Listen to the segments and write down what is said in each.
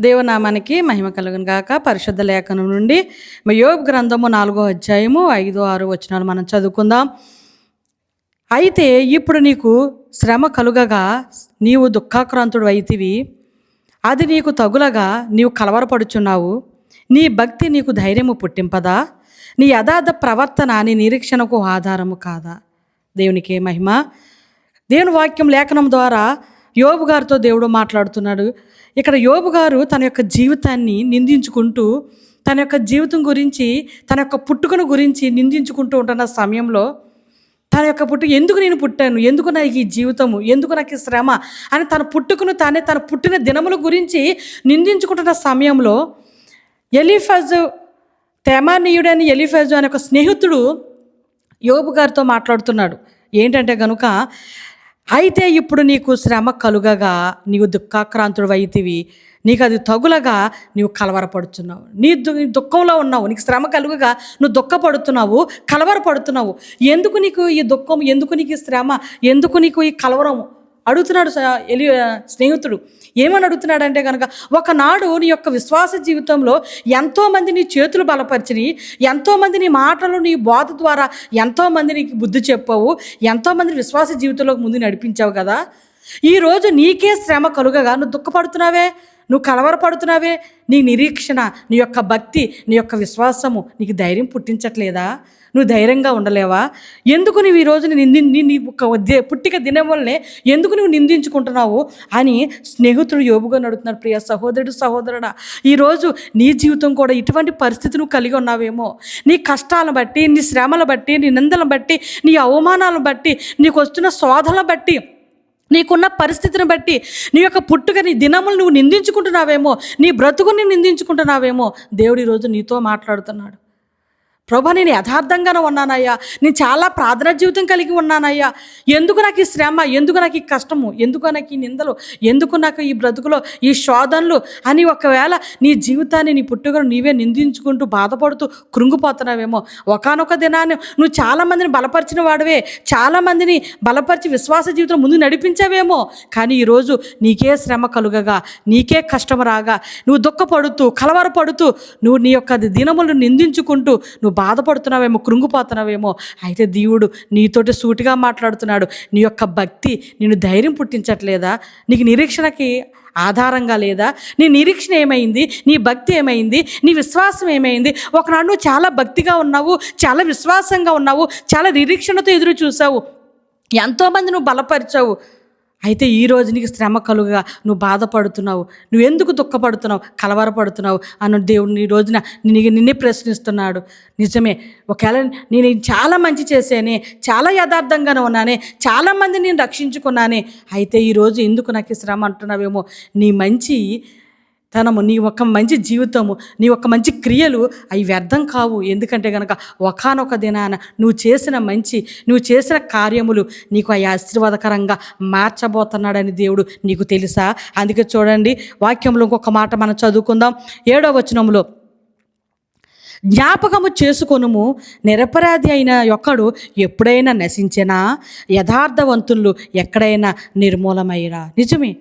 దేవనామానికి మహిమ కలుగును గాక. పరిశుద్ధ లేఖనం నుండి మా గ్రంథము నాలుగో అధ్యాయము ఐదో ఆరు వచనాలు మనం చదువుకుందాం. అయితే ఇప్పుడు నీకు శ్రమ కలుగగా నీవు దుఃఖాక్రాంతుడు అయితివి. అది నీకు తగులగా నీవు కలవరపడుచున్నావు. నీ భక్తి నీకు ధైర్యము పుట్టింపదా? నీ యథార్థ ప్రవర్తన నీ నిరీక్షణకు ఆధారము కాదా? దేవునికి మహిమ. దేవుని వాక్యం లేఖనం ద్వారా యోబు గారితో దేవుడు మాట్లాడుతున్నాడు. ఇక్కడ యోబు గారు తన యొక్క జీవితాన్ని నిందించుకుంటూ తన యొక్క జీవితం గురించి తన యొక్క పుట్టుకను గురించి నిందించుకుంటూ ఉంటున్న సమయంలో తన యొక్క పుట్టు ఎందుకు నేను పుట్టాను? ఎందుకు నాకు ఈ జీవితము? ఎందుకు నాకు ఈ శ్రమ? అని తన పుట్టుకను తానే తన పుట్టిన దినముల గురించి నిందించుకుంటున్న సమయంలో ఎలిఫజు తేమానీయుడని ఎలిఫజు అనే ఒక స్నేహితుడు యోబు గారితో మాట్లాడుతున్నాడు. ఏంటంటే కనుక అయితే ఇప్పుడు నీకు శ్రమ కలుగగా నీవు దుఃఖాక్రాంతుడు అయితివి నీకు అది తగులగా నీవు కలవరపడుతున్నావు నీ దు దుఃఖంలో ఉన్నావు నీకు శ్రమ కలుగగా నువ్వు దుఃఖపడుతున్నావు కలవరపడుతున్నావు. ఎందుకు నీకు ఈ దుఃఖం ఎందుకు నీకు ఈ శ్రమ ఎందుకు నీకు ఈ కలవరం? అడుగుతున్నాడు ఎలి స్నేహితుడు. ఏమని అడుగుతున్నాడంటే కనుక ఒకనాడు నీ యొక్క విశ్వాస జీవితంలో ఎంతోమంది నీ చేతులు బలపరిచిని ఎంతోమంది నీ మాటలు నీ బోధ ద్వారా ఎంతోమంది నీకు బుద్ధి చెప్పావు ఎంతోమంది విశ్వాస జీవితంలోకి ముందు నడిపించావు కదా. ఈరోజు నీకే శ్రమ కలుగగా నువ్వు దుఃఖపడుతున్నావే? నువ్వు కలవరపడుతున్నావే? నీ నిరీక్షణ నీ యొక్క భక్తి నీ యొక్క విశ్వాసము నీకు ధైర్యం పుట్టించట్లేదా? నువ్వు ధైర్యంగా ఉండలేవా? ఎందుకు నువ్వు ఈరోజు నింది నీ ఒక దే- పుట్టిక దినం వల్లనే ఎందుకు నువ్వు నిందించుకుంటున్నావు? అని స్నేహితుడు యోబుగా నడుతున్నాడు ప్రియ సహోదరుడు సహోదరుడా ఈరోజు నీ జీవితం కూడా ఇటువంటి పరిస్థితి నువ్వు కలిగి ఉన్నావేమో? నీ కష్టాలను బట్టి నీ శ్రమలు బట్టి నీ నిందలను బట్టి నీ అవమానాలను బట్టి నీకు వస్తున్న శోధలను బట్టి నీకున్న పరిస్థితిని బట్టి నీ యొక్క పుట్టుక నీ దినములు నువ్వు నిందించుకుంటున్నావేమో నీ బ్రతుకుని నిందించుకుంటున్నావేమో దేవుడు ఈరోజు నీతో మాట్లాడుతున్నాడు. ప్రభా నేను యథార్థంగానే ఉన్నానయ్యా. నేను చాలా ప్రార్థన జీవితం కలిగి ఉన్నానయ్యా. ఎందుకు నాకు ఈ శ్రమ? ఎందుకు నాకు ఈ కష్టము? ఎందుకు నాకు ఈ నిందలు? ఎందుకు నాకు ఈ బ్రతుకులో ఈ శోధనలు? అని ఒకవేళ నీ జీవితాన్ని నీ పుట్టుకను నీవే నిందించుకుంటూ బాధపడుతూ కృంగిపోతున్నావేమో. ఒకనొక దినాన్ని నువ్వు చాలామందిని బలపరిచిన వాడివే. చాలామందిని బలపరిచి విశ్వాస జీవితం ముందు నడిపించావేమో. కానీ ఈరోజు నీకే శ్రమ కలుగగా నీకే కష్టం రాగా నువ్వు దుఃఖపడుతూ కలవరపడుతూ నువ్వు నీ యొక్క దినములను నిందించుకుంటూ నువ్వు బాధపడుతున్నావేమో కృంగిపోతున్నావేమో అయితే దేవుడు నీతోటి సూటిగా మాట్లాడుతున్నాడు. నీ యొక్క భక్తి నిన్ను ధైర్యం పుట్టించట్లేదా? నీకు నిరీక్షణకి ఆధారంగా లేదా? నీ నిరీక్షణ ఏమైంది? నీ భక్తి ఏమైంది? నీ విశ్వాసం ఏమైంది? ఒకనాడు నువ్వు చాలా భక్తిగా ఉన్నావు చాలా విశ్వాసంగా ఉన్నావు చాలా నిరీక్షణతో ఎదురు చూసావు ఎంతోమంది నువ్వు బలపరిచావు. అయితే ఈ రోజు నీకు శ్రమ కలుగా నువ్వు బాధపడుతున్నావు నువ్వు ఎందుకు దుఃఖపడుతున్నావు కలవరపడుతున్నావు అన్న దేవుడు ఈ రోజున నిన్ను నిన్నే ప్రశ్నిస్తున్నాడు. నిజమే ఒకవేళ నేను చాలా మంచి చేశానే చాలా యథార్థంగానే ఉన్నానే చాలామంది నేను రక్షించుకున్నానే అయితే ఈరోజు ఎందుకు నాకు ఈ శ్రమ అంటున్నావేమో నీ మంచి తనము నీ ఒక మంచి జీవితము నీ ఒక మంచి క్రియలు అవి వ్యర్థం కావు. ఎందుకంటే గనక ఒకనొక దినాన నువ్వు చేసిన మంచి నువ్వు చేసిన కార్యములు నీకు అవి ఆశీర్వాదకరంగా మార్చబోతున్నాడని దేవుడు నీకు తెలుసా? అందుకే చూడండి వాక్యంలో ఇంకొక మాట మనం చదువుకుందాం. ఏడో వచనంలో జ్ఞాపకము చేసుకొనుము నిరపరాధి అయిన ఒకడు ఎప్పుడైనా నశించినా యథార్థవంతులు ఎక్కడైనా నిర్మూలమైరా నిజమే?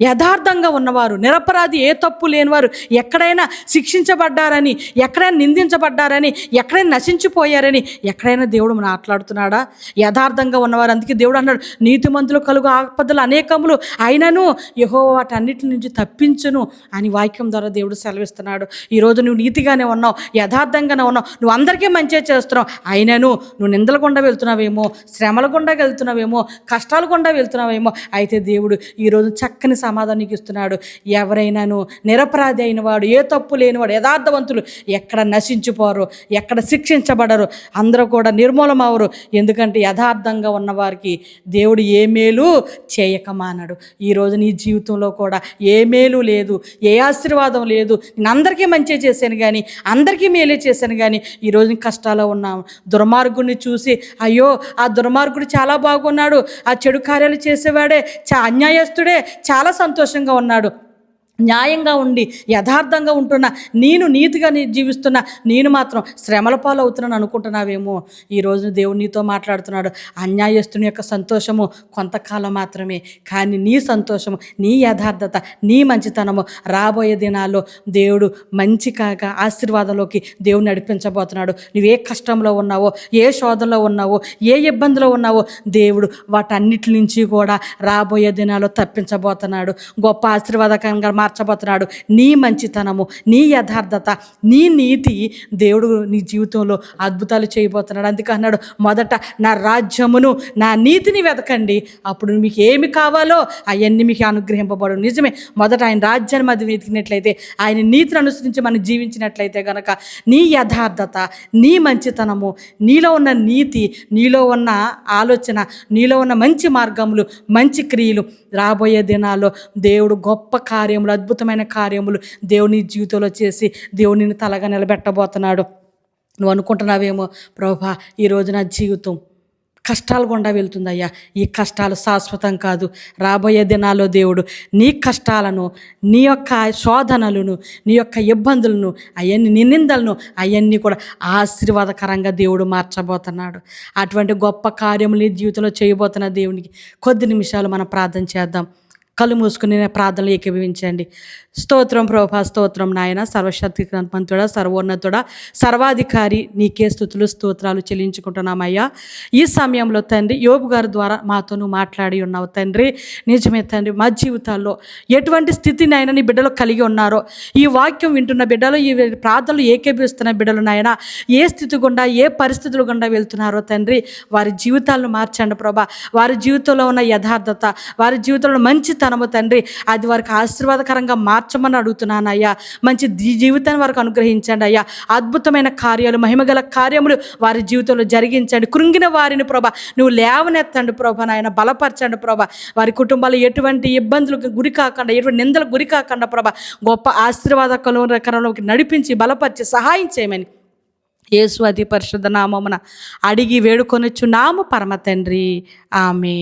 యథార్థంగా ఉన్నవారు నిరపరాధి ఏ తప్పు లేనివారు ఎక్కడైనా శిక్షించబడ్డారని ఎక్కడైనా నిందించబడ్డారని ఎక్కడైనా నశించిపోయారని ఎక్కడైనా దేవుడు మాట్లాడుతున్నాడా యథార్థంగా ఉన్నవారు అందుకే దేవుడు అన్నాడు నీతిమంతులు కలుగు ఆపదలు అనేకములు అయినను యహో వాటన్నిటి నుంచి తప్పించును అని వాక్యం ద్వారా దేవుడు సెలవిస్తున్నాడు. ఈరోజు నువ్వు నీతిగానే ఉన్నావు యథార్థంగానే ఉన్నావు నువ్వు అందరికీ మంచిగా చేస్తున్నావు అయినను నువ్వు నిందల గుండా వెళ్తున్నావేమో శ్రమల గుండా వెళ్తున్నావేమో కష్టాల గుండా వెళ్తున్నావేమో అయితే దేవుడు ఈరోజు చక్కని సమాధానం ఇస్తున్నాడు. ఎవరైనాను నిరపరాధి అయిన వాడు ఏ తప్పు లేనివాడు యథార్థవంతులు ఎక్కడ నశించిపోరు ఎక్కడ శిక్షించబడరు అందరూ కూడా నిర్మూలమవరు ఎందుకంటే యథార్థంగా ఉన్నవారికి దేవుడు ఏ మేలు చేయకమానడు ఈరోజు నీ జీవితంలో కూడా ఏ మేలు లేదు ఏ ఆశీర్వాదం లేదు. నేను అందరికీ మంచి చేశాను కానీ అందరికీ మేలే చేశాను కానీ ఈరోజు కష్టాల్లో ఉన్నాము దుర్మార్గుడిని చూసి అయ్యో ఆ దుర్మార్గుడు చాలా బాగున్నాడు ఆ చెడు కార్యాలు చేసేవాడే చా అన్యాయస్తుడే చాలా సంతోషంగా ఉన్నాడు. న్యాయంగా ఉండి యథార్థంగా ఉంటున్నా నేను నీతిగా నీ జీవిస్తున్న నేను మాత్రం శ్రమల పాలవుతున్నాను అనుకుంటున్నావేమో. ఈరోజు దేవుడు నీతో మాట్లాడుతున్నాడు. అన్యాయస్తుని యొక్క సంతోషము కొంతకాలం మాత్రమే. కానీ నీ సంతోషము నీ యథార్థత నీ మంచితనము రాబోయే దినాల్లో దేవుడు మంచి కాక ఆశీర్వాదంలోకి దేవుడు నడిపించబోతున్నాడు. నువ్వు ఏ కష్టంలో ఉన్నావో ఏ శోధనలో ఉన్నావో ఏ ఇబ్బందిలో ఉన్నావో దేవుడు వాటన్నిటి నుంచి కూడా రాబోయే దినాల్లో తప్పించబోతున్నాడు. గొప్ప ఆశీర్వాదకరంగా మార్చబోతున్నాడు. నీ మంచితనము నీ యథార్థత నీ నీతి దేవుడు నీ జీవితంలో అద్భుతాలు చేయబోతున్నాడు. అందుకే అన్నాడు మొదట నా రాజ్యమును నా నీతిని వెతకండి. అప్పుడు మీకు ఏమి కావాలో అవన్నీ మీకు అనుగ్రహింపబడు నిజమే మొదట ఆయన రాజ్యాన్ని మధ్య వెతికినట్లయితే ఆయన నీతిని అనుసరించి మనం జీవించినట్లయితే గనక నీ యథార్థత నీ మంచితనము నీలో ఉన్న నీతి నీలో ఉన్న ఆలోచన నీలో ఉన్న మంచి మార్గములు మంచి క్రియలు రాబోయే దినాల్లో దేవుడు గొప్ప కార్యములు అద్భుతమైన కార్యములు దేవుని జీవితంలో చేసి దేవునిని తలగా నిలబెట్టబోతున్నాడు. నువ్వు అనుకుంటున్నావేమో ప్రభా ఈరోజు నా జీవితం కష్టాలు గుండా వెళ్తుందయ్యా. ఈ కష్టాలు శాశ్వతం కాదు. రాబోయే దినాల్లో దేవుడు నీ కష్టాలను నీ యొక్క శోధనలను నీ యొక్క ఇబ్బందులను అవన్నీ నీ నిందలను అవన్నీ కూడా ఆశీర్వాదకరంగా దేవుడు మార్చబోతున్నాడు. అటువంటి గొప్ప కార్యములు నీ జీవితంలో చేయబోతున్న దేవునికి కొద్ది నిమిషాలు మనం ప్రార్థన చేద్దాం. కళ్ళు మూసుకుని ప్రార్థనలు ఏకీభవించండి. స్తోత్రం ప్రభా స్తోత్రం నాయన. సర్వశక్తి మంతుడా సర్వోన్నతుడ సర్వాధికారి నీకే స్థుతులు స్తోత్రాలు చెల్లించుకుంటున్నామయ్యా ఈ సమయంలో తండ్రి యోబు గారి ద్వారా మాతోనూ మాట్లాడి ఉన్నావు తండ్రి. నిజమే తండ్రి మా జీవితాల్లో ఎటువంటి స్థితి అయినా నీ బిడ్డలు కలిగి ఉన్నారో ఈ వాక్యం వింటున్న బిడ్డలు ఈ ప్రార్థనలు ఏకీభవిస్తున్న బిడ్డలు నాయన ఏ స్థితి గుండా ఏ పరిస్థితులు గుండా వెళ్తున్నారో తండ్రి వారి జీవితాలను మార్చండి ప్రభా. వారి జీవితంలో ఉన్న యథార్థత వారి జీవితంలో మంచి మంచితనము తండ్రి అది వారికి ఆశీర్వాదకరంగా మార్చమని అడుగుతున్నాను అయ్యా. మంచి జీవితాన్ని వారికి అనుగ్రహించండి అయ్యా. అద్భుతమైన కార్యాలు మహిమగల కార్యములు వారి జీవితంలో జరిగించండి. కృంగిన వారిని ప్రభా నువ్వు లేవనెత్తండి ప్రభా నాయన బలపరచండి ప్రభా. వారి కుటుంబాలు ఎటువంటి ఇబ్బందులకు గురి కాకుండా ఎటువంటి నిందలకు గురి కాకుండా ప్రభా గొప్ప ఆశీర్వాదకరంలోకి నడిపించి బలపరిచి సహాయం చేయమని యేసు అతి పరిశుద్ధ నామమున అడిగి వేడుకొనొచ్చు నామ పరమ తండ్రి. ఆమె